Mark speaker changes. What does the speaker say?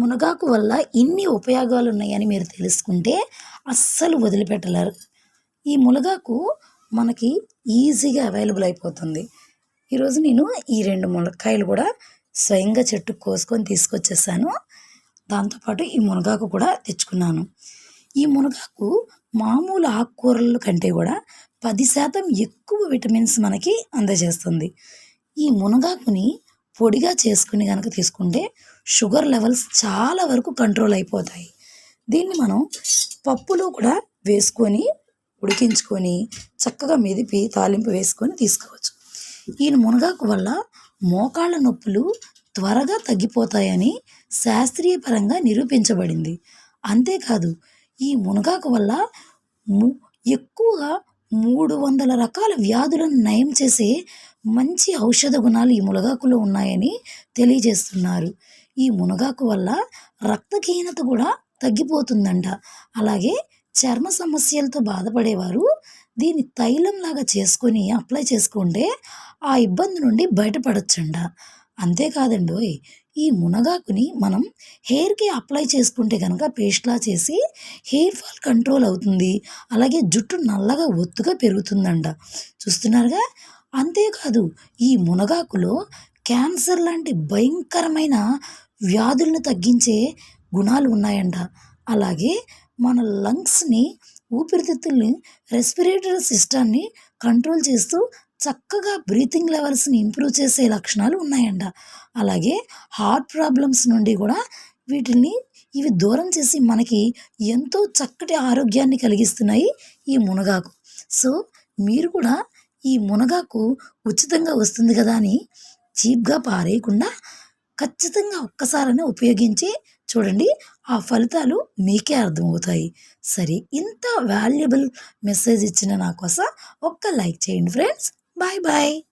Speaker 1: మునగాకు వల్ల ఇన్ని ఉపయోగాలు ఉన్నాయని మీరు తెలుసుకుంటే అస్సలు వదిలిపెట్టలేరు. ఈ మునగాకు మనకి ఈజీగా అవైలబుల్ అయిపోతుంది. ఈరోజు నేను ఈ రెండు మునక్కాయలు కూడా స్వయంగా చెట్టు కోసుకొని తీసుకొచ్చేసాను. దాంతోపాటు ఈ మునగాకు కూడా తెచ్చుకున్నాను. ఈ మునగాకు మామూలు ఆకుకూరల కంటే కూడా పది శాతం ఎక్కువ విటమిన్స్ మనకి అందజేస్తుంది. ఈ మునగాకుని పొడిగా చేసుకుని కనుక తీసుకుంటే షుగర్ లెవెల్స్ చాలా వరకు కంట్రోల్ అయిపోతాయి. దీన్ని మనం పప్పులో కూడా వేసుకొని ఉడికించుకొని చక్కగా మెదిపి తాలింపు వేసుకొని తీసుకోవచ్చు. ఈ మునగాకు వల్ల మోకాళ్ళ నొప్పులు త్వరగా తగ్గిపోతాయని శాస్త్రీయపరంగా నిరూపించబడింది. అంతేకాదు ఈ మునగాకు వల్ల ము- ఎక్కువగా మూడు వందల రకాల వ్యాధులను నయం చేసే మంచి ఔషధ గుణాలు ఈ మునగాకులో ఉన్నాయని తెలియజేస్తున్నారు. ఈ మునగాకు వల్ల రక్తహీనత కూడా తగ్గిపోతుందంట. అలాగే చర్మ సమస్యలతో బాధపడేవారు దీన్ని తైలంలాగా చేసుకొని అప్లై చేసుకుంటే ఆ ఇబ్బంది నుండి బయటపడొచ్చంట. అంతేకాదండోయ్ ఈ మునగాకుని మనం హెయిర్కి అప్లై చేసుకుంటే కనుక పేస్ట్లా చేసి హెయిర్ ఫాల్ కంట్రోల్ అవుతుంది. అలాగే జుట్టు నల్లగా ఒత్తుగా పెరుగుతుందంట. చూస్తున్నారుగా? అంతేకాదు ఈ మునగాకులో క్యాన్సర్ లాంటి భయంకరమైన వ్యాధులను తగ్గించే గుణాలు ఉన్నాయంట. అలాగే మన లంగ్స్ని ఊపిరితిత్తుల్ని రెస్పిరేటరీ సిస్టాన్ని కంట్రోల్ చేస్తూ చక్కగా బ్రీతింగ్ లెవెల్స్ని ఇంప్రూవ్ చేసే లక్షణాలు ఉన్నాయంట. అలాగే హార్ట్ ప్రాబ్లమ్స్ నుండి కూడా వీటిని ఇవి దూరం చేసి మనకి ఎంతో చక్కటి ఆరోగ్యాన్ని కలిగిస్తున్నాయి ఈ మునగాకు. సో మీరు కూడా ఈ మునగాకు ఉచితంగా వస్తుంది కదా అని చీప్గా పారేయకుండా ఖచ్చితంగా ఒక్కసారైనా ఉపయోగించి చూడండి ఆ ఫలితాలు మీకే అర్థమవుతాయి. సరే ఇంత వాల్యుబుల్ మెసేజ్ ఇచ్చిన నా కోసం ఒక్క లైక్ చేయండి ఫ్రెండ్స్. Bye bye.